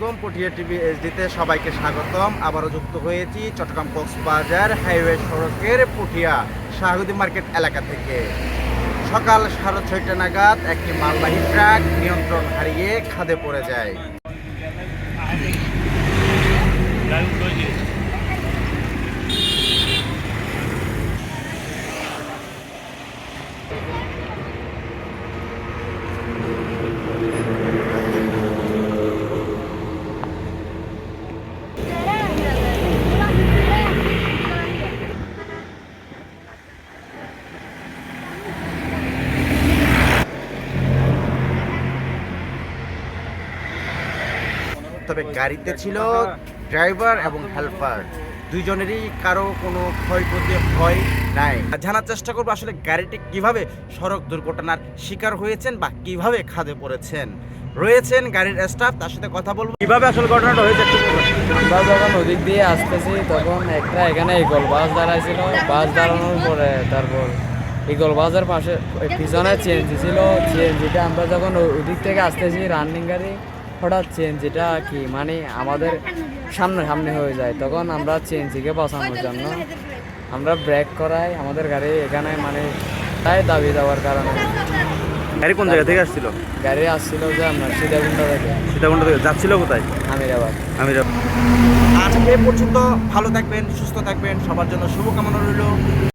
আলাইকুম, পটিয়া টিভি এইচডিতে সবাইকে স্বাগতম। আবারও যুক্ত হয়েছি চট্টগ্রাম কক্সবাজার হাইওয়ে সড়কের পুঠিয়া শাহগুদি মার্কেট এলাকা থেকে। সকাল সাড়ে ছয়টা নাগাদ একটি মালবাহী ট্রাক নিয়ন্ত্রণ হারিয়ে খাদে পড়ে যায়। তবে গাড়িতে ছিল ড্রাইভার এবং হেল্পার। দুইজনেরই কারও কোনো ক্ষয়ক্ষতি হয় নাই। জানার চেষ্টা করব আসলে গাড়িটি কীভাবে সড়ক দুর্ঘটনার শিকার হয়েছেন বা কীভাবে খাদে পড়েছেন। রয়েছেন গাড়ির স্টাফ তার সাথে কথা বলব। কীভাবে আসলে ঘটনাটা হয়েছে আমরা যখন ওদিক দিয়ে আসতেছি, তখন একটা এখানে ইগল বাস দাঁড়াইছিল। বাস দাঁড়ানোর পরে তারপর ইগল বাসের পাশে পিছনে চেঞ্জি ছিল। চেঞ্জিটা আমরা যখন ওদিক থেকে আসতেছি রানিং গাড়ি হঠাৎ চেঞ্জিটা কি? মানে আমাদের সামনে সামনে হয়ে যায় তখন আমরা চেঞ্জিকে বাঁচানোর জন্য আমরা ব্রেক করাই আমাদের গাড়ি এখানে মানে তাই দাবি দেওয়ার কারণে। গাড়ি কোন জায়গা থেকে আসছিল? গাড়ি আসছিল যে আপনার সীতাকুণ্ড থেকে। সীতাকুণ্ড থেকে। যাচ্ছিল কোথায়? আমিরাবাদ। আমি আজ এ পর্যন্ত ভালো থাকবেন সুস্থ থাকবেন সবার জন্য শুভকামনা রইল।